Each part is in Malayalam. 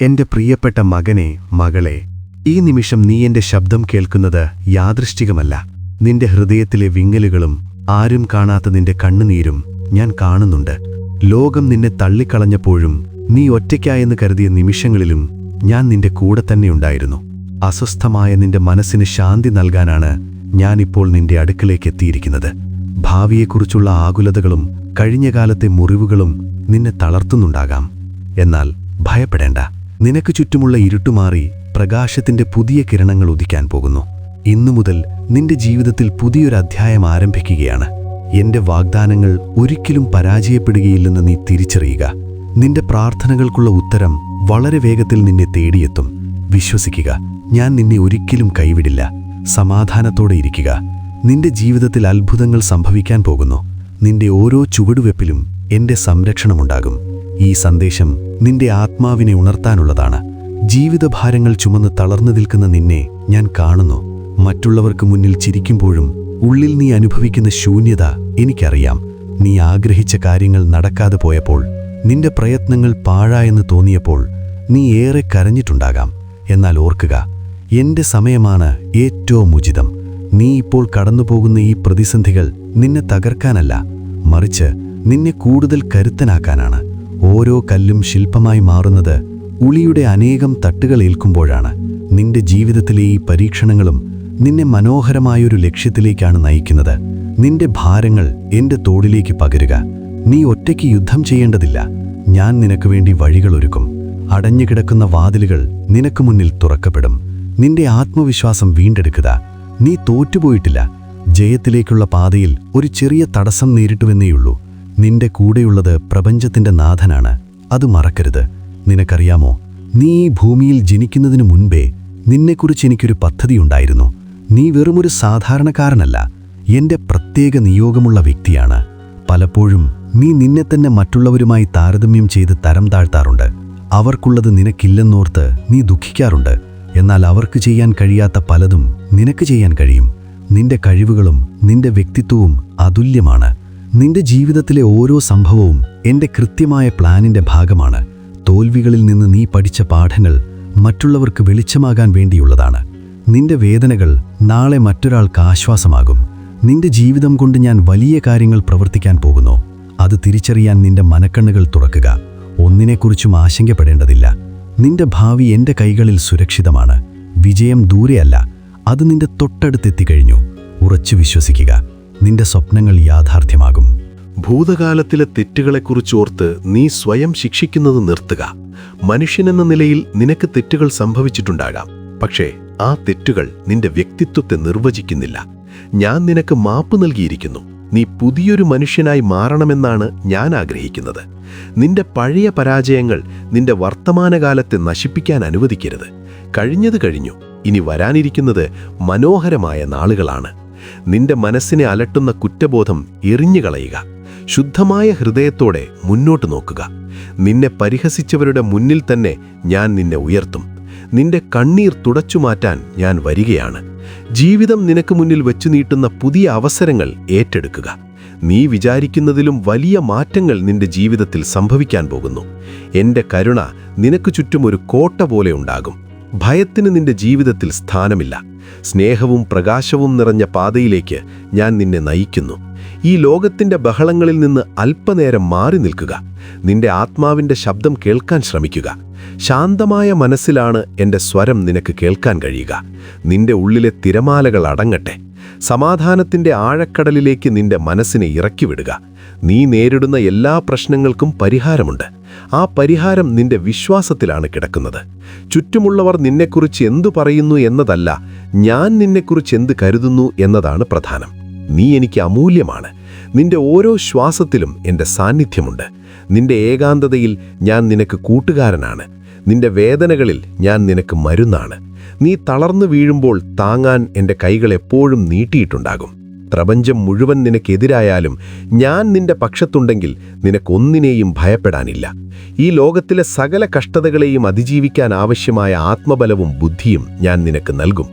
എന്റെ പ്രിയപ്പെട്ട മകനെ മകളെ ഈ നിമിഷം നീ എന്റെ ശബ്ദം കേൾക്കുന്നത് യാദൃശ്ചികമല്ല. നിന്റെ ഹൃദയത്തിലെ വിങ്ങലുകളും ആരും കാണാത്ത നിന്റെ കണ്ണുനീരും ഞാൻ കാണുന്നുണ്ട്. ലോകം നിന്നെ തള്ളിക്കളഞ്ഞപ്പോഴും നീ ഒറ്റയ്ക്കായെന്ന് കരുതിയ നിമിഷങ്ങളിലും ഞാൻ നിന്റെ കൂടെ തന്നെയുണ്ടായിരുന്നു അസ്വസ്ഥമായ നിന്റെ മനസ്സിന് ശാന്തി നൽകാനാണ് ഞാനിപ്പോൾ നിന്റെ അടുക്കലേക്ക് എത്തിയിരിക്കുന്നത്. ഭാവിയെക്കുറിച്ചുള്ള ആകുലതകളും കഴിഞ്ഞകാലത്തെ മുറിവുകളും നിന്നെ തളർത്തുന്നുണ്ടാകാം. എന്നാൽ ഭയപ്പെടേണ്ട. നിനക്ക് ചുറ്റുമുള്ള ഇരുട്ടുമാറി പ്രകാശത്തിന്റെ പുതിയ കിരണങ്ങൾ ഉദിക്കാൻ പോകുന്നു. ഇന്നു മുതൽ നിന്റെ ജീവിതത്തിൽ പുതിയൊരു അധ്യായം ആരംഭിക്കുകയാണ്. എന്റെ വാഗ്ദാനങ്ങൾ ഒരിക്കലും പരാജയപ്പെടുകയില്ലെന്ന് നീ തിരിച്ചറിയുക. നിന്റെ പ്രാർത്ഥനകൾക്കുള്ള ഉത്തരം വളരെ വേഗത്തിൽ നിന്നെ തേടിയെത്തും. വിശ്വസിക്കുക ഞാൻ നിന്നെ ഒരിക്കലും കൈവിടില്ല. സമാധാനത്തോടെ ഇരിക്കുക. നിന്റെ ജീവിതത്തിൽ അത്ഭുതങ്ങൾ സംഭവിക്കാൻ പോകുന്നു. നിന്റെ ഓരോ ചുവടുവെപ്പിലും എന്റെ സംരക്ഷണമുണ്ടാകും. ഈ സന്ദേശം നിന്റെ ആത്മാവിനെ ഉണർത്താനുള്ളതാണ്. ജീവിതഭാരങ്ങൾ ചുമന്ന് തളർന്നു നിൽക്കുന്ന നിന്നെ ഞാൻ കാണുന്നു. മറ്റുള്ളവർക്ക് മുന്നിൽ ചിരിക്കുമ്പോഴും ഉള്ളിൽ നീ അനുഭവിക്കുന്ന ശൂന്യത എനിക്കറിയാം. നീ ആഗ്രഹിച്ച കാര്യങ്ങൾ നടക്കാതെ പോയപ്പോൾ നിന്റെ പ്രയത്നങ്ങൾ പാഴായെന്ന് തോന്നിയപ്പോൾ നീ ഏറെ കരഞ്ഞിട്ടുണ്ടാകാം. എന്നാൽ ഓർക്കുക എന്റെ സമയമാണ് ഏറ്റവും ഉചിതം. നീ ഇപ്പോൾ കടന്നുപോകുന്ന ഈ പ്രതിസന്ധികൾ നിന്നെ തകർക്കാനല്ല മറിച്ച് നിന്നെ കൂടുതൽ കരുത്തനാക്കാനാണ്. ഓരോ കല്ലും ശില്പമായി മാറുന്നത് ഉളിയുടെ അനേകം തട്ടുകൾ ഏൽക്കുമ്പോഴാണ്. നിന്റെ ജീവിതത്തിലെ ഈ പരീക്ഷണങ്ങളും നിന്നെ മനോഹരമായൊരു ലക്ഷ്യത്തിലേക്കാണ് നയിക്കുന്നത്. നിന്റെ ഭാരങ്ങൾ എന്റെ തോളിലേക്ക് പകരുക. നീ ഒറ്റയ്ക്ക് യുദ്ധം ചെയ്യേണ്ടതില്ല. ഞാൻ നിനക്ക് വേണ്ടി വഴികളൊരുക്കും അടഞ്ഞുകിടക്കുന്ന വാതിലുകൾ നിനക്ക് മുന്നിൽ തുറക്കപ്പെടും. നിന്റെ ആത്മവിശ്വാസം വീണ്ടെടുക്കുക. നീ തോറ്റുപോയിട്ടില്ല. ജയത്തിലേക്കുള്ള പാതയിൽ ഒരു ചെറിയ തടസ്സം നേരിട്ടുവെന്നേയുള്ളൂ. നിന്റെ കൂടെയുള്ളത് പ്രപഞ്ചത്തിന്റെ നാഥനാണ്. അത് മറക്കരുത്. നിനക്കറിയാമോ നീ ഈ ഭൂമിയിൽ ജനിക്കുന്നതിനു മുൻപേ നിന്നെക്കുറിച്ച് എനിക്കൊരു പദ്ധതിയുണ്ടായിരുന്നു നീ വെറുമൊരു സാധാരണക്കാരനല്ല എന്റെ പ്രത്യേക നിയോഗമുള്ള വ്യക്തിയാണ്. പലപ്പോഴും നീ നിന്നെ തന്നെ മറ്റുള്ളവരുമായി താരതമ്യം ചെയ്ത് തരം താഴ്ത്താറുണ്ട്. അവർക്കുള്ളത് നിനക്കില്ലെന്നോർത്ത് നീ ദുഃഖിക്കാറുണ്ട്. എന്നാൽ അവർക്ക് ചെയ്യാൻ കഴിയാത്ത പലതും നിനക്ക് ചെയ്യാൻ കഴിയും. നിന്റെ കഴിവുകളും നിന്റെ വ്യക്തിത്വവും അതുല്യമാണ്. നിന്റെ ജീവിതത്തിലെ ഓരോ സംഭവവും എന്റെ കൃത്യമായ പ്ലാനിന്റെ ഭാഗമാണ്. തോൽവികളിൽ നിന്ന് നീ പഠിച്ച പാഠങ്ങൾ മറ്റുള്ളവർക്ക് വെളിച്ചമാകാൻ വേണ്ടിയുള്ളതാണ്. നിന്റെ വേദനകൾ നാളെ മറ്റൊരാൾക്ക് ആശ്വാസമാകും. നിന്റെ ജീവിതം കൊണ്ട് ഞാൻ വലിയ കാര്യങ്ങൾ പ്രവർത്തിക്കാൻ പോകുന്നു. അത് തിരിച്ചറിയാൻ നിന്റെ മനക്കണ്ണുകൾ തുറക്കുക. ഒന്നിനെക്കുറിച്ചും ആശങ്കപ്പെടേണ്ടതില്ല. നിന്റെ ഭാവി എന്റെ കൈകളിൽ സുരക്ഷിതമാണ്. വിജയം ദൂരെയല്ല. അത് നിന്റെ തൊട്ടടുത്തെത്തിക്കഴിഞ്ഞു ഉറച്ചു വിശ്വസിക്കുക. നിന്റെ സ്വപ്നങ്ങൾ യാഥാർത്ഥ്യമാകും. ഭൂതകാലത്തിലെ തെറ്റുകളെക്കുറിച്ചോർത്ത് നീ സ്വയം ശിക്ഷിക്കുന്നത് നിർത്തുക. മനുഷ്യനെന്ന നിലയിൽ നിനക്ക് തെറ്റുകൾ സംഭവിച്ചിട്ടുണ്ടാകാം. പക്ഷേ ആ തെറ്റുകൾ നിന്റെ വ്യക്തിത്വത്തെ നിർവചിക്കുന്നില്ല. ഞാൻ നിനക്ക് മാപ്പ് നൽകിയിരിക്കുന്നു. നീ പുതിയൊരു മനുഷ്യനായി മാറണമെന്നാണ് ഞാൻ ആഗ്രഹിക്കുന്നത്. നിന്റെ പഴയ പരാജയങ്ങൾ നിന്റെ വർത്തമാനകാലത്തെ നശിപ്പിക്കാൻ അനുവദിക്കരുത്. കഴിഞ്ഞത് കഴിഞ്ഞു. ഇനി വരാനിരിക്കുന്നത് മനോഹരമായ നാളുകളാണ്. നിന്റെ മനസ്സിനെ അലട്ടുന്ന കുറ്റബോധം എറിഞ്ഞുകളയുക. ശുദ്ധമായ ഹൃദയത്തോടെ മുന്നോട്ട് നോക്കുക. നിന്നെ പരിഹസിച്ചവരുടെ മുന്നിൽ തന്നെ ഞാൻ നിന്നെ ഉയർത്തും. നിന്റെ കണ്ണീർ തുടച്ചുമാറ്റാൻ ഞാൻ വരികയാണ്. ജീവിതം നിനക്ക് മുന്നിൽ വെച്ചു നീട്ടുന്ന പുതിയ അവസരങ്ങൾ ഏറ്റെടുക്കുക. നീ വിചാരിക്കുന്നതിലും വലിയ മാറ്റങ്ങൾ നിന്റെ ജീവിതത്തിൽ സംഭവിക്കാൻ പോകുന്നു. എന്റെ കരുണ നിനക്ക് ചുറ്റും ഒരു കോട്ട പോലെ ഉണ്ടാകും. ഭയത്തിന് നിന്റെ ജീവിതത്തിൽ സ്ഥാനമില്ല. സ്നേഹവും പ്രകാശവും നിറഞ്ഞ പാതയിലേക്ക് ഞാൻ നിന്നെ നയിക്കുന്നു. ഈ ലോകത്തിന്റെ ബഹളങ്ങളിൽ നിന്ന് അല്പനേരം മാറി നിൽക്കുക. നിന്റെ ആത്മാവിന്റെ ശബ്ദം കേൾക്കാൻ ശ്രമിക്കുക. ശാന്തമായ മനസ്സിലാണ് എന്റെ സ്വരം നിനക്ക് കേൾക്കാൻ കഴിയുക. നിന്റെ ഉള്ളിലെ തിരമാലകൾ അടങ്ങട്ടെ. സമാധാനത്തിന്റെ ആഴക്കടലിലേക്ക് നിന്റെ മനസ്സിനെ ഇറക്കിവിടുക. നീ നേരിടുന്ന എല്ലാ പ്രശ്നങ്ങൾക്കും പരിഹാരമുണ്ട്. ആ പരിഹാരം നിന്റെ വിശ്വാസത്തിലാണ് കിടക്കുന്നത്. ചുറ്റുമുള്ളവർ നിന്നെക്കുറിച്ച് എന്തു പറയുന്നു എന്നതല്ല ഞാൻ നിന്നെക്കുറിച്ച് എന്ത് കരുതുന്നു എന്നതാണ് പ്രധാനം. നീ എനിക്ക് അമൂല്യമാണ്. നിന്റെ ഓരോ ശ്വാസത്തിലും എന്റെ സാന്നിധ്യമുണ്ട്. നിന്റെ ഏകാന്തതയിൽ ഞാൻ നിനക്ക് കൂട്ടുകാരനാണ്. നിന്റെ വേദനകളിൽ ഞാൻ നിനക്ക് മരുന്നാണ്. നീ തളർന്നു വീഴുമ്പോൾ താങ്ങാൻ എന്റെ കൈകൾ എപ്പോഴും നീട്ടിയിട്ടുണ്ടാകും. പ്രപഞ്ചം മുഴുവൻ നിനക്കെതിരായാലും ഞാൻ നിന്റെ പക്ഷത്തുണ്ടെങ്കിൽ നിനക്കൊന്നിനെയും ഭയപ്പെടാനില്ല. ഈ ലോകത്തിലെ സകല കഷ്ടതകളെയും അതിജീവിക്കാൻ ആവശ്യമായ ആത്മബലവും ബുദ്ധിയും ഞാൻ നിനക്ക് നൽകും.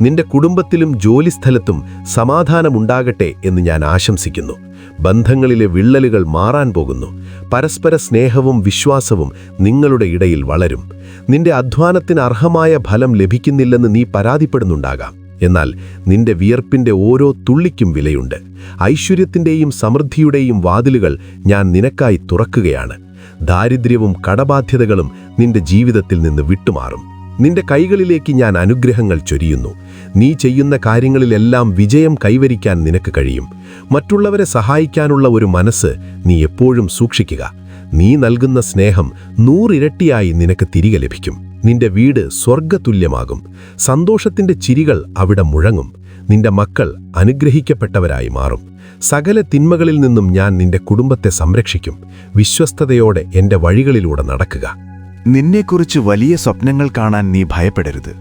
നിന്റെ കുടുംബത്തിലും ജോലിസ്ഥലത്തും സമാധാനമുണ്ടാകട്ടെ എന്ന് ഞാൻ ആശംസിക്കുന്നു. ബന്ധങ്ങളിലെ വിള്ളലുകൾ മാറാൻ പോകുന്നു. പരസ്പര സ്നേഹവും വിശ്വാസവും നിങ്ങളുടെ ഇടയിൽ വളരും. നിന്റെ അധ്വാനത്തിന് അർഹമായ ഫലം ലഭിക്കുന്നില്ലെന്ന് നീ പരാതിപ്പെടുന്നുണ്ടാകാം. എന്നാൽ നിന്റെ വിയർപ്പിന്റെ ഓരോ തുള്ളിക്കും വിലയുണ്ട്. ഐശ്വര്യത്തിന്റെയും സമൃദ്ധിയുടെയും വാതിലുകൾ ഞാൻ നിനക്കായി തുറക്കുകയാണ്. ദാരിദ്ര്യവും കടബാധ്യതകളും നിന്റെ ജീവിതത്തിൽ നിന്ന് വിട്ടുമാറും. നിന്റെ കൈകളിലേക്ക് ഞാൻ അനുഗ്രഹങ്ങൾ ചൊരിയുന്നു. നീ ചെയ്യുന്ന കാര്യങ്ങളിലെല്ലാം വിജയം കൈവരിക്കാൻ നിനക്ക് കഴിയും. മറ്റുള്ളവരെ സഹായിക്കാനുള്ള ഒരു മനസ്സ് നീ എപ്പോഴും സൂക്ഷിക്കുക. നീ നൽകുന്ന സ്നേഹം നൂറിരട്ടിയായി നിനക്ക് തിരികെ ലഭിക്കും. നിന്റെ വീട് സ്വർഗതുല്യമാകും സന്തോഷത്തിന്റെ ചിരികൾ അവിടെ മുഴങ്ങും. നിന്റെ മക്കൾ അനുഗ്രഹിക്കപ്പെട്ടവരായി മാറും. സകല തിന്മകളിൽ നിന്നും ഞാൻ നിന്റെ കുടുംബത്തെ സംരക്ഷിക്കും. വിശ്വസ്തയോടെ എന്റെ വഴികളിലൂടെ നടക്കുക. നിന്നെക്കുറിച്ച് വലിയ സ്വപ്നങ്ങൾ കാണാൻ നീ ഭയപ്പെടരുത്.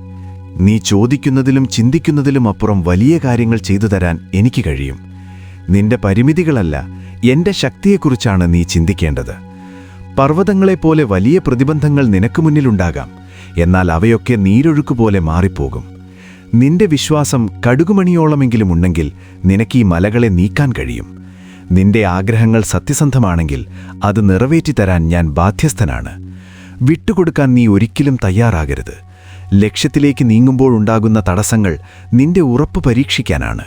നീ ചോദിക്കുന്നതിലും ചിന്തിക്കുന്നതിലും അപ്പുറം വലിയ കാര്യങ്ങൾ ചെയ്തു തരാൻ എനിക്ക് കഴിയും. നിന്റെ പരിമിതികളല്ല എന്റെ ശക്തിയെക്കുറിച്ചാണ് നീ ചിന്തിക്കേണ്ടത്. പർവതങ്ങളെപ്പോലെ വലിയ പ്രതിബന്ധങ്ങൾ നിനക്ക് മുന്നിലുണ്ടാകാം എന്നാൽ അവയൊക്കെ നീരൊഴുക്കുപോലെ മാറിപ്പോകും. നിന്റെ വിശ്വാസം കടുകുമണിയോളമെങ്കിലും ഉണ്ടെങ്കിൽ നിനക്ക് ഈ മലകളെ നീക്കാൻ കഴിയും. നിന്റെ ആഗ്രഹങ്ങൾ സത്യസന്ധമാണെങ്കിൽ അത് നിറവേറ്റിത്തരാൻ ഞാൻ ബാധ്യസ്ഥനാണ്. വിട്ടുകൊടുക്കാൻ നീ ഒരിക്കലും തയ്യാറാകരുത്. ലക്ഷ്യത്തിലേക്ക് നീങ്ങുമ്പോഴുണ്ടാകുന്ന തടസ്സങ്ങൾ നിന്റെ ഉറപ്പ് പരീക്ഷിക്കാനാണ്.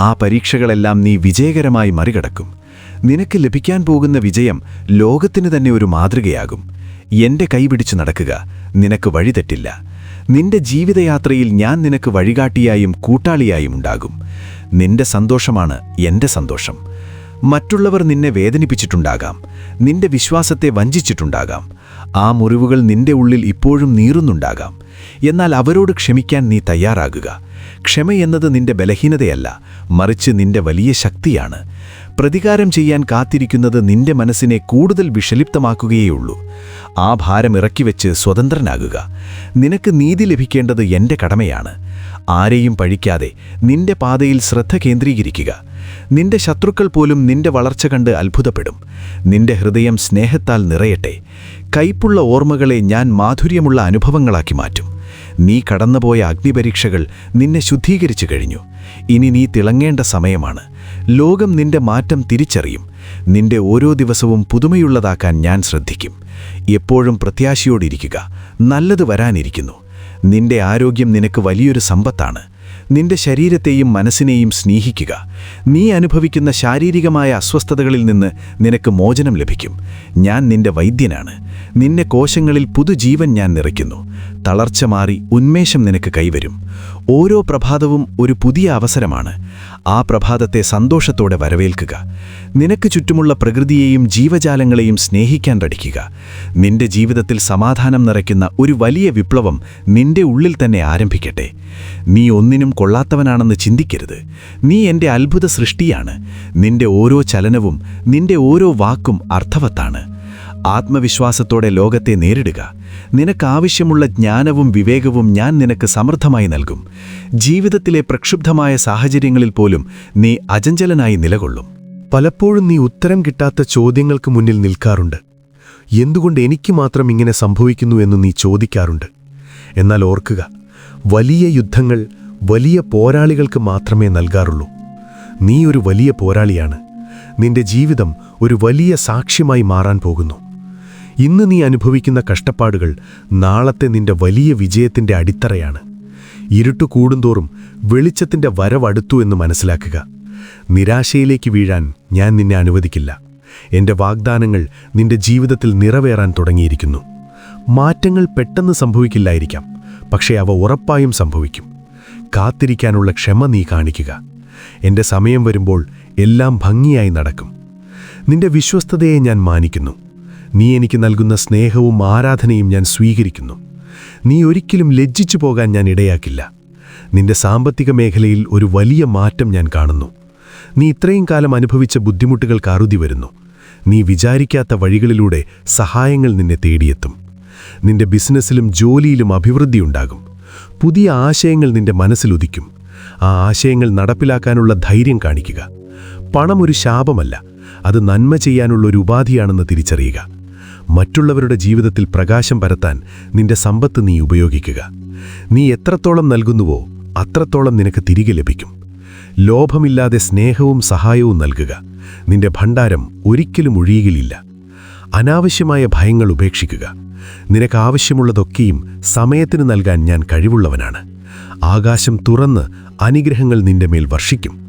ആ പരീക്ഷകളെല്ലാം നീ വിജയകരമായി മറികടക്കും. നിനക്ക് ലഭിക്കാൻ പോകുന്ന വിജയം ലോകത്തിന് തന്നെ ഒരു മാതൃകയാകും. എന്റെ കൈപിടിച്ചു നടക്കുക നിനക്ക് വഴിതെറ്റില്ല. നിന്റെ ജീവിതയാത്രയിൽ ഞാൻ നിനക്ക് വഴികാട്ടിയായും കൂട്ടാളിയായും ഉണ്ടാകും. നിന്റെ സന്തോഷമാണ് എന്റെ സന്തോഷം. മറ്റുള്ളവർ നിന്നെ വേദനിപ്പിച്ചിട്ടുണ്ടാകാം. നിന്റെ വിശ്വാസത്തെ വഞ്ചിച്ചിട്ടുണ്ടാകാം. ആ മുറിവുകൾ നിന്റെ ഉള്ളിൽ ഇപ്പോഴും നീറുന്നുണ്ടാകാം. എന്നാൽ അവരോട് ക്ഷമിക്കാൻ നീ തയ്യാറാകുക. ക്ഷമയെന്നത് നിന്റെ ബലഹീനതയല്ല മറിച്ച് നിന്റെ വലിയ ശക്തിയാണ്. പ്രതികാരം ചെയ്യാൻ കാത്തിരിക്കുന്നത് നിന്റെ മനസ്സിനെ കൂടുതൽ വിഷലിപ്തമാക്കുകയേയുള്ളൂ. ആ ഭാരം ഇറക്കിവെച്ച് സ്വതന്ത്രനാകുക. നിനക്ക് നീതി ലഭിക്കേണ്ടത് എന്റെ കടമയാണ്. ആരെയും പഴിക്കാതെ നിന്റെ പാതയിൽ ശ്രദ്ധ കേന്ദ്രീകരിക്കുക. നിന്റെ ശത്രുക്കൾ പോലും നിന്റെ വളർച്ച കണ്ട് അത്ഭുതപ്പെടും. നിന്റെ ഹൃദയം സ്നേഹത്താൽ നിറയട്ടെ. കൈപ്പുള്ള ഓർമ്മകളെ ഞാൻ മാധുര്യമുള്ള അനുഭവങ്ങളാക്കി മാറ്റും. നീ കടന്നുപോയ അഗ്നിപരീക്ഷകൾ നിന്നെ ശുദ്ധീകരിച്ചു കഴിഞ്ഞു. ഇനി നീ തിളങ്ങേണ്ട സമയമാണ്. ലോകം നിന്റെ മാറ്റം തിരിച്ചറിയും. നിന്റെ ഓരോ ദിവസവും പുതുമയുള്ളതാക്കാൻ ഞാൻ ശ്രദ്ധിക്കും. എപ്പോഴും പ്രത്യാശയോടിരിക്കുക. നല്ലത് വരാനിരിക്കുന്നു. നിന്റെ ആരോഗ്യം നിനക്ക് വലിയൊരു സമ്പത്താണ്. നിന്റെ ശരീരത്തെയും മനസ്സിനെയും സ്നേഹിക്കുക. നീ അനുഭവിക്കുന്ന ശാരീരികമായ അസ്വസ്ഥതകളിൽ നിന്ന് നിനക്ക് മോചനം ലഭിക്കും. ഞാൻ നിന്റെ വൈദ്യനാണ്. നിന്നെ കോശങ്ങളിൽ പുതുജീവൻ ഞാൻ നിറയ്ക്കുന്നു. തളർച്ച മാറി ഉന്മേഷം നിനക്ക് കൈവരും. ഓരോ പ്രഭാതവും ഒരു പുതിയ അവസരമാണ്. ആ പ്രഭാതത്തെ സന്തോഷത്തോടെ വരവേൽക്കുക. നിനക്ക് ചുറ്റുമുള്ള പ്രകൃതിയെയും ജീവജാലങ്ങളെയും സ്നേഹിക്കാൻ പഠിക്കുക നിന്റെ ജീവിതത്തിൽ സമാധാനം നിറയ്ക്കുന്ന ഒരു വലിയ വിപ്ലവം നിന്റെ ഉള്ളിൽ തന്നെ ആരംഭിക്കട്ടെ. നീ ഒന്നിനും കൊള്ളാത്തവനാണെന്ന് ചിന്തിക്കരുത്. നീ എന്റെ അത്ഭുത സൃഷ്ടിയാണ്. നിന്റെ ഓരോ ചലനവും നിന്റെ ഓരോ വാക്കും അർത്ഥവത്താണ്. ആത്മവിശ്വാസത്തോടെ ലോകത്തെ നേരിടുക. നിനക്കാവശ്യമുള്ള ജ്ഞാനവും വിവേകവും ഞാൻ നിനക്ക് സമൃദ്ധമായി നൽകും. ജീവിതത്തിലെ പ്രക്ഷുബ്ധമായ സാഹചര്യങ്ങളിൽ പോലും നീ അചഞ്ചലനായി നിലകൊള്ളും. പലപ്പോഴും നീ ഉത്തരം കിട്ടാത്ത ചോദ്യങ്ങൾക്ക് മുന്നിൽ നിൽക്കാറുണ്ട്. എന്തുകൊണ്ട് എനിക്ക് മാത്രം ഇങ്ങനെ സംഭവിക്കുന്നു എന്ന് നീ ചോദിക്കാറുണ്ട്. എന്നാൽ ഓർക്കുക വലിയ യുദ്ധങ്ങൾ വലിയ പോരാളികൾക്ക് മാത്രമേ നൽകാറുള്ളൂ. നീ ഒരു വലിയ പോരാളിയാണ്. നിന്റെ ജീവിതം ഒരു വലിയ സാക്ഷ്യമായി മാറാൻ പോകുന്നു. ഇന്ന് നീ അനുഭവിക്കുന്ന കഷ്ടപ്പാടുകൾ നാളത്തെ നിന്റെ വലിയ വിജയത്തിന്റെ അടിത്തറയാണ്. ഇരുട്ടു കൂടുന്തോറും വെളിച്ചത്തിന്റെ വരവടുത്തു എന്ന് മനസ്സിലാക്കുക. നിരാശയിലേക്ക് വീഴാൻ ഞാൻ നിന്നെ അനുവദിക്കില്ല. എന്റെ വാഗ്ദാനങ്ങൾ നിന്റെ ജീവിതത്തിൽ നിറവേറാൻ തുടങ്ങിയിരിക്കുന്നു. മാറ്റങ്ങൾ പെട്ടെന്ന് സംഭവിക്കില്ലായിരിക്കാം പക്ഷേ അവ ഉറപ്പായും സംഭവിക്കും. കാത്തിരിക്കാനുള്ള ക്ഷമ നീ കാണിക്കുക. എന്റെ സമയം വരുമ്പോൾ എല്ലാം ഭംഗിയായി നടക്കും. നിന്റെ വിശ്വസ്തതയെ ഞാൻ മാനിക്കുന്നു. നീ എനിക്ക് നൽകുന്ന സ്നേഹവും ആരാധനയും ഞാൻ സ്വീകരിക്കുന്നു. നീ ഒരിക്കലും ലജ്ജിച്ചു പോകാൻ ഞാൻ ഇടയാക്കില്ല. നിന്റെ സാമ്പത്തിക മേഖലയിൽ ഒരു വലിയ മാറ്റം ഞാൻ കാണുന്നു. നീ ഇത്രയും കാലം അനുഭവിച്ച ബുദ്ധിമുട്ടുകൾക്ക് അറുതി വരുന്നു. നീ വിചാരിക്കാത്ത വഴികളിലൂടെ സഹായങ്ങൾ നിന്നെ തേടിയെത്തും. നിന്റെ ബിസിനസ്സിലും ജോലിയിലും അഭിവൃദ്ധിയുണ്ടാകും പുതിയ ആശയങ്ങൾ നിന്റെ മനസ്സിലുദിക്കും ആ ആശയങ്ങൾ നടപ്പിലാക്കാനുള്ള ധൈര്യം കാണിക്കുക. പണം ഒരു ശാപമല്ല. അത് നന്മ ചെയ്യാനുള്ള ഒരു ഉപാധിയാണെന്ന് തിരിച്ചറിയുക. മറ്റുള്ളവരുടെ ജീവിതത്തിൽ പ്രകാശം പരത്താൻ നിന്റെ സമ്പത്ത് നീ ഉപയോഗിക്കുക. നീ എത്രത്തോളം നൽകുന്നുവോ അത്രത്തോളം നിനക്ക് തിരികെ ലഭിക്കും. ലോഭമില്ലാതെ സ്നേഹവും സഹായവും നൽകുക. നിന്റെ ഭണ്ഡാരം ഒരിക്കലും ഒഴിയുകയില്ല. അനാവശ്യമായ ഭയങ്ങൾ ഉപേക്ഷിക്കുക. നിനക്ക് ആവശ്യമുള്ളതൊക്കെയും സമയത്തിന് നൽകാൻ ഞാൻ കഴിവുള്ളവനാണ്. ആകാശം തുറന്ന് അനുഗ്രഹങ്ങൾ നിന്റെ മേൽ വർഷിക്കും.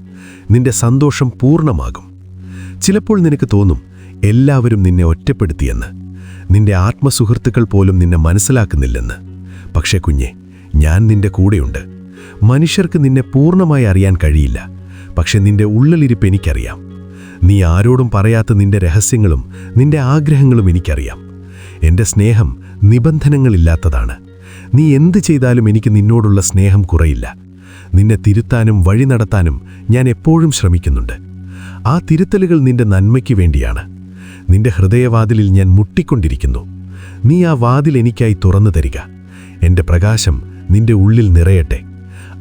നിന്റെ സന്തോഷം പൂർണമാകും. ചിലപ്പോൾ നിനക്ക് തോന്നും എല്ലാവരും നിന്നെ ഒറ്റപ്പെടുത്തിയെന്ന്. നിന്റെ ആത്മസുഹൃത്തുക്കൾ പോലും നിന്നെ മനസ്സിലാക്കുന്നില്ലെന്ന്. പക്ഷേ കുഞ്ഞെ ഞാൻ നിന്റെ കൂടെയുണ്ട്. മനുഷ്യർക്ക് നിന്നെ പൂർണമായി അറിയാൻ കഴിയില്ല. പക്ഷെ നിന്റെ ഉള്ളിലിരിപ്പ് എനിക്കറിയാം. നീ ആരോടും പറയാത്ത നിന്റെ രഹസ്യങ്ങളും നിന്റെ ആഗ്രഹങ്ങളും എനിക്കറിയാം. എന്റെ സ്നേഹം നിബന്ധനങ്ങളില്ലാത്തതാണ് നീ എന്ത് ചെയ്താലും എനിക്ക് നിന്നോടുള്ള സ്നേഹം കുറയില്ല. നിന്നെ തിരുത്താനും വഴി നടത്താനും ഞാൻ എപ്പോഴും ശ്രമിക്കുന്നുണ്ട്. ആ തിരുത്തലുകൾ നിന്റെ നന്മയ്ക്ക് വേണ്ടിയാണ്. നിന്റെ ഹൃദയവാതിലിൽ ഞാൻ മുട്ടിക്കൊണ്ടിരിക്കുന്നു. നീ ആ വാതിൽ എനിക്കായി തുറന്നു തരിക. എന്റെ പ്രകാശം നിന്റെ ഉള്ളിൽ നിറയട്ടെ.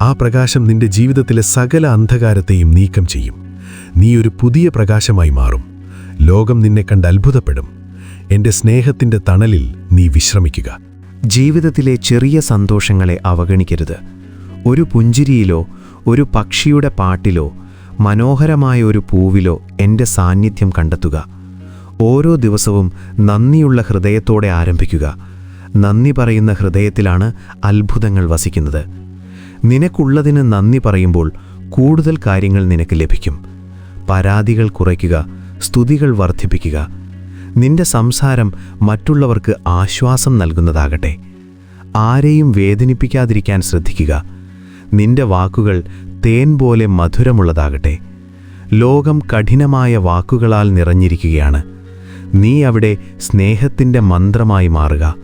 ആ പ്രകാശം നിന്റെ ജീവിതത്തിലെ സകല അന്ധകാരത്തെയും നീക്കം ചെയ്യും. നീ ഒരു പുതിയ പ്രകാശമായി മാറും. ലോകം നിന്നെ കണ്ട് അത്ഭുതപ്പെടും. എന്റെ സ്നേഹത്തിന്റെ തണലിൽ നീ വിശ്രമിക്കുക. ജീവിതത്തിലെ ചെറിയ സന്തോഷങ്ങളെ അവഗണിക്കരുത്. ഒരു പുഞ്ചിരിയിലോ ഒരു പക്ഷിയുടെ പാട്ടിലോ മനോഹരമായ ഒരു പൂവിലോ എന്റെ സാന്നിധ്യം കണ്ടെത്തുക. ഓരോ ദിവസവും നന്ദിയുള്ള ഹൃദയത്തോടെ ആരംഭിക്കുക. നന്ദി പറയുന്ന ഹൃദയത്തിലാണ് അത്ഭുതങ്ങൾ വസിക്കുന്നത്. നിനക്കുള്ളതിന് നന്ദി പറയുമ്പോൾ കൂടുതൽ കാര്യങ്ങൾ നിനക്ക് ലഭിക്കും. പരാതികൾ കുറയ്ക്കുക സ്തുതികൾ വർദ്ധിപ്പിക്കുക. നിന്റെ സംസാരം മറ്റുള്ളവർക്ക് ആശ്വാസം നൽകുന്നതാകട്ടെ. ആരെയും വേദനിപ്പിക്കാതിരിക്കാൻ ശ്രദ്ധിക്കുക. നിന്റെ വാക്കുകൾ തേൻ പോലെ മധുരമുള്ളതാകട്ടെ. ലോകം കഠിനമായ വാക്കുകളാൽ നിറഞ്ഞിരിക്കുകയാണ്. നീ അവിടെ സ്നേഹത്തിന്റെ മന്ത്രമായി മാറുക.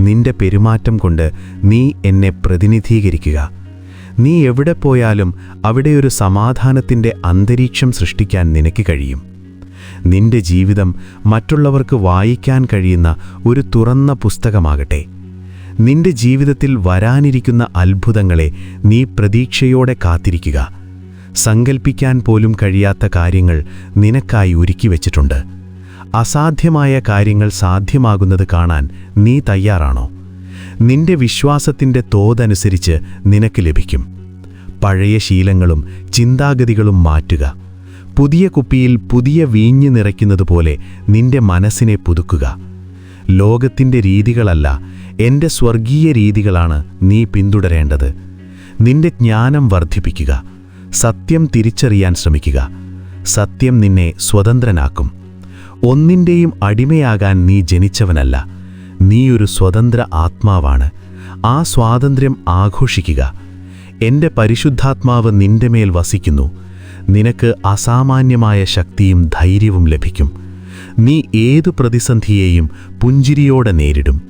നിന്റെ പെരുമാറ്റം കൊണ്ട് നീ എന്നെ പ്രതിനിധീകരിക്കുക. നീ എവിടെ പോയാലും അവിടെ ഒരു സമാധാനത്തിന്റെ അന്തരീക്ഷം സൃഷ്ടിക്കാൻ നിനക്ക് കഴിയും. നിന്റെ ജീവിതം മറ്റുള്ളവർക്ക് വായിക്കാൻ കഴിയുന്ന ഒരു തുറന്ന പുസ്തകമാകട്ടെ. നിന്റെ ജീവിതത്തിൽ വരാനിരിക്കുന്ന അത്ഭുതങ്ങളെ നീ പ്രതീക്ഷയോടെ കാത്തിരിക്കുക. സങ്കൽപ്പിക്കാൻ പോലും കഴിയാത്ത കാര്യങ്ങൾ നിനക്കായി ഒരുക്കി വച്ചിട്ടുണ്ട്. അസാധ്യമായ കാര്യങ്ങൾ സാധ്യമാകുന്നത് കാണാൻ നീ തയ്യാറാണോ? നിന്റെ വിശ്വാസത്തിന്റെ തോതനുസരിച്ച് നിനക്ക് ലഭിക്കും. പഴയ ശീലങ്ങളും ചിന്താഗതികളും മാറ്റുക. പുതിയ കുപ്പിയിൽ പുതിയ വീഞ്ഞ് നിറയ്ക്കുന്നതുപോലെ നിന്റെ മനസ്സിനെ പുതുക്കുക. ലോകത്തിന്റെ രീതികളല്ല എന്റെ സ്വർഗീയ രീതികളാണ് നീ പിന്തുടരേണ്ടത്. നിന്റെ ജ്ഞാനം വർദ്ധിപ്പിക്കുക. സത്യം തിരിച്ചറിയാൻ ശ്രമിക്കുക. സത്യം നിന്നെ സ്വതന്ത്രനാക്കും. ഒന്നിന്റെയും അടിമയാകാൻ നീ ജനിച്ചവനല്ല. നീയൊരു സ്വതന്ത്ര ആത്മാവാണ്. ആ സ്വാതന്ത്ര്യം ആഘോഷിക്കുക. എന്റെ പരിശുദ്ധാത്മാവ് നിന്റെ മേൽ വസിക്കുന്നു. നിനക്ക് അസാമാന്യമായ ശക്തിയും ധൈര്യവും ലഭിക്കും. നീ ഏതു പ്രതിസന്ധിയെയും പുഞ്ചിരിയോടെ നേരിടും.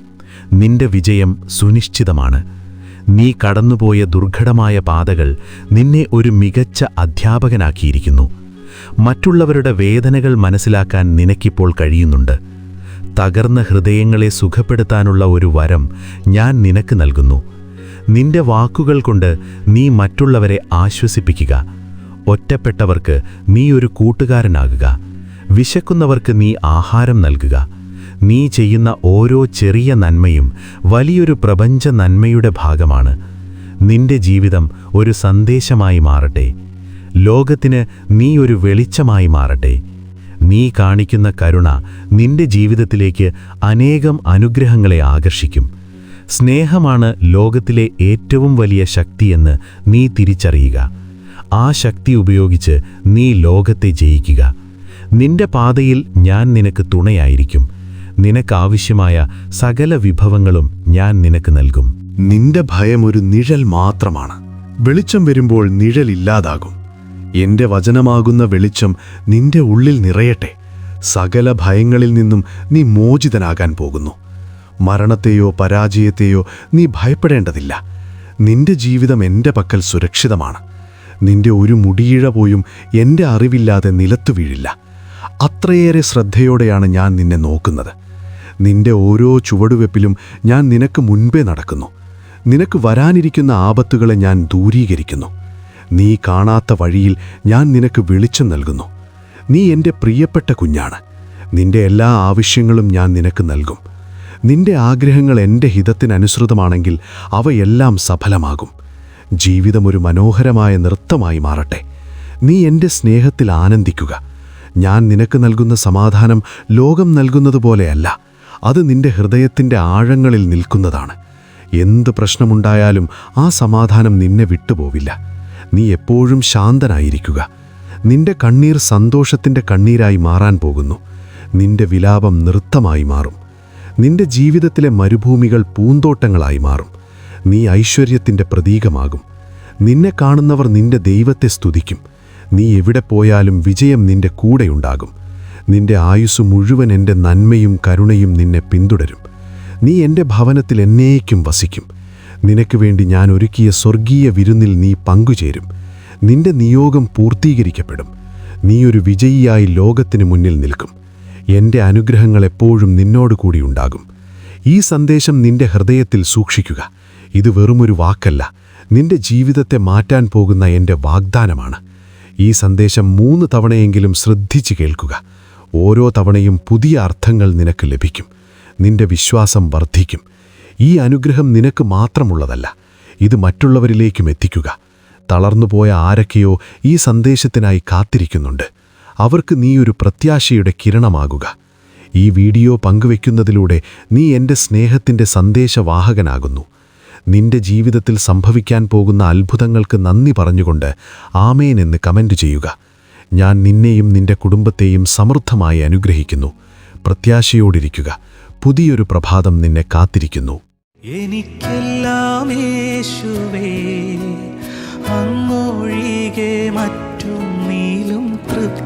നിന്റെ വിജയം സുനിശ്ചിതമാണ്. നീ കടന്നുപോയ ദുർഘടമായ പാതകൾ നിന്നെ ഒരു മികച്ച അധ്യാപകനാക്കിയിരിക്കുന്നു. മറ്റുള്ളവരുടെ വേദനകൾ മനസ്സിലാക്കാൻ നിനക്കിപ്പോൾ കഴിയുന്നുണ്ട്. തകർന്ന ഹൃദയങ്ങളെ സുഖപ്പെടുത്താനുള്ള ഒരു വരം ഞാൻ നിനക്ക് നൽകുന്നു. നിന്റെ വാക്കുകൾ കൊണ്ട് നീ മറ്റുള്ളവരെ ആശ്വസിപ്പിക്കുക. ഒറ്റപ്പെട്ടവർക്ക് നീ ഒരു കൂട്ടുകാരനാകുക. വിശക്കുന്നവർക്ക് നീ ആഹാരം നൽകുക. നീ ചെയ്യുന്ന ഓരോ ചെറിയ നന്മയും വലിയൊരു പ്രപഞ്ച നന്മയുടെ ഭാഗമാണ്. നിന്റെ ജീവിതം ഒരു സന്ദേശമായി മാറട്ടെ. ലോകത്തിന് നീ ഒരു വെളിച്ചമായി മാറട്ടെ. നീ കാണിക്കുന്ന കരുണ നിന്റെ ജീവിതത്തിലേക്ക് അനേകം അനുഗ്രഹങ്ങളെ ആകർഷിക്കും. സ്നേഹമാണ് ലോകത്തിലെ ഏറ്റവും വലിയ ശക്തിയെന്ന് നീ തിരിച്ചറിയുക. ആ ശക്തി ഉപയോഗിച്ച് നീ ലോകത്തെ ജയിക്കുക. നിന്റെ പാതയിൽ ഞാൻ നിനക്ക് തുണയായിരിക്കും. നിനക്കാവശ്യമായ സകല വിഭവങ്ങളും ഞാൻ നിനക്ക് നൽകും. നിന്റെ ഭയം ഒരു നിഴൽ മാത്രമാണ്. വെളിച്ചം വരുമ്പോൾ നിഴലില്ലാതാകും എന്റെ വചനമാകുന്ന വെളിച്ചം നിന്റെ ഉള്ളിൽ നിറയട്ടെ. സകല ഭയങ്ങളിൽ നിന്നും നീ മോചിതനാകാൻ പോകുന്നു. മരണത്തെയോ പരാജയത്തെയോ നീ ഭയപ്പെടേണ്ടതില്ല. നിന്റെ ജീവിതം എന്റെ പക്കൽ സുരക്ഷിതമാണ്. നിന്റെ ഒരു മുടിയിഴ പോയും എന്റെ അറിവില്ലാതെ നിലത്തു വീഴില്ല. അത്രയേറെ ശ്രദ്ധയോടെയാണ് ഞാൻ നിന്നെ നോക്കുന്നത്. നിന്റെ ഓരോ ചുവടുവെപ്പിലും ഞാൻ നിനക്ക് മുൻപേ നടക്കുന്നു. നിനക്ക് വരാനിരിക്കുന്ന ആപത്തുകളെ ഞാൻ ദൂരീകരിക്കുന്നു. നീ കാണാത്ത വഴിയിൽ ഞാൻ നിനക്ക് വെളിച്ചം നൽകുന്നു. നീ എന്റെ പ്രിയപ്പെട്ട കുഞ്ഞാണ്. നിന്റെ എല്ലാ ആവശ്യങ്ങളും ഞാൻ നിനക്ക് നൽകും. നിന്റെ ആഗ്രഹങ്ങൾ എന്റെ ഹിതത്തിനനുസൃതമാണെങ്കിൽ അവയെല്ലാം സഫലമാകും. ജീവിതം ഒരു മനോഹരമായ നൃത്തമായി മാറട്ടെ. നീ എന്റെ സ്നേഹത്തിൽ ആനന്ദിക്കുക. ഞാൻ നിനക്ക് നൽകുന്ന സമാധാനം ലോകം നൽകുന്നതുപോലെയല്ല. അത് നിന്റെ ഹൃദയത്തിന്റെ ആഴങ്ങളിൽ നിൽക്കുന്നതാണ്. എന്ത് പ്രശ്നമുണ്ടായാലും ആ സമാധാനം നിന്നെ വിട്ടുപോവില്ല. നീ എപ്പോഴും ശാന്തനായിരിക്കുക. നിന്റെ കണ്ണീർ സന്തോഷത്തിന്റെ കണ്ണീരായി മാറാൻ പോകുന്നു. നിന്റെ വിലാപം നൃത്തമായി മാറും. നിന്റെ ജീവിതത്തിലെ മരുഭൂമികൾ പൂന്തോട്ടങ്ങളായി മാറും. നീ ഐശ്വര്യത്തിന്റെ പ്രതീകമാകും. നിന്നെ കാണുന്നവർ നിന്റെ ദൈവത്തെ സ്തുതിക്കും. നീ എവിടെ പോയാലും വിജയം നിന്റെ കൂടെയുണ്ടാകും നിന്റെ ആയുസ് മുഴുവൻ എന്റെ നന്മയും കരുണയും നിന്നെ പിന്തുടരും. നീ എന്റെ ഭവനത്തിൽ എന്നേക്കും വസിക്കും. നിനക്ക് വേണ്ടി ഞാൻ ഒരുക്കിയ സ്വർഗീയ വിരുന്നിൽ നീ പങ്കുചേരും. നിന്റെ നിയോഗം പൂർത്തീകരിക്കപ്പെടും. നീ ഒരു വിജയിയായി ലോകത്തിന് മുന്നിൽ നിൽക്കും. എന്റെ അനുഗ്രഹങ്ങൾ എപ്പോഴും നിന്നോട് കൂടിയുണ്ടാകും ഈ സന്ദേശം നിന്റെ ഹൃദയത്തിൽ സൂക്ഷിക്കുക. ഇത് വെറുമൊരു വാക്കല്ല. നിന്റെ ജീവിതത്തെ മാറ്റാൻ പോകുന്ന എന്റെ വാഗ്ദാനമാണ്. ഈ സന്ദേശം മൂന്ന് തവണയെങ്കിലും ശ്രദ്ധിച്ചു കേൾക്കുക. ഓരോ തവണയും പുതിയ അർത്ഥങ്ങൾ നിനക്ക് ലഭിക്കും. നിന്റെ വിശ്വാസം വർദ്ധിക്കും. ഈ അനുഗ്രഹം നിനക്ക് മാത്രമുള്ളതല്ല ഇത് മറ്റുള്ളവരിലേക്കും എത്തിക്കുക. തളർന്നുപോയ ആരൊക്കെയോ ഈ സന്ദേശത്തിനായി കാത്തിരിക്കുന്നുണ്ട്. അവർക്ക് നീ ഒരു പ്രത്യാശയുടെ കിരണമാകുക. ഈ വീഡിയോ പങ്കുവെക്കുന്നതിലൂടെ നീ എന്റെ സ്നേഹത്തിന്റെ സന്ദേശവാഹകനാകുന്നു. നിന്റെ ജീവിതത്തിൽ സംഭവിക്കാൻ പോകുന്ന അത്ഭുതങ്ങൾക്ക് നന്ദി പറഞ്ഞുകൊണ്ട് ആമേൻ എന്ന് കമന്റ് ചെയ്യുക. ഞാൻ നിന്നെയും നിന്റെ കുടുംബത്തെയും സമൃദ്ധമായി അനുഗ്രഹിക്കുന്നു. പ്രത്യാശയോടിരിക്കുക. പുതിയൊരു പ്രഭാതം നിന്നെ കാത്തിരിക്കുന്നു. എനിക്കെല്ലാം യേശുവേ അങ്ങൊഴികെ നീലും ഞാൻ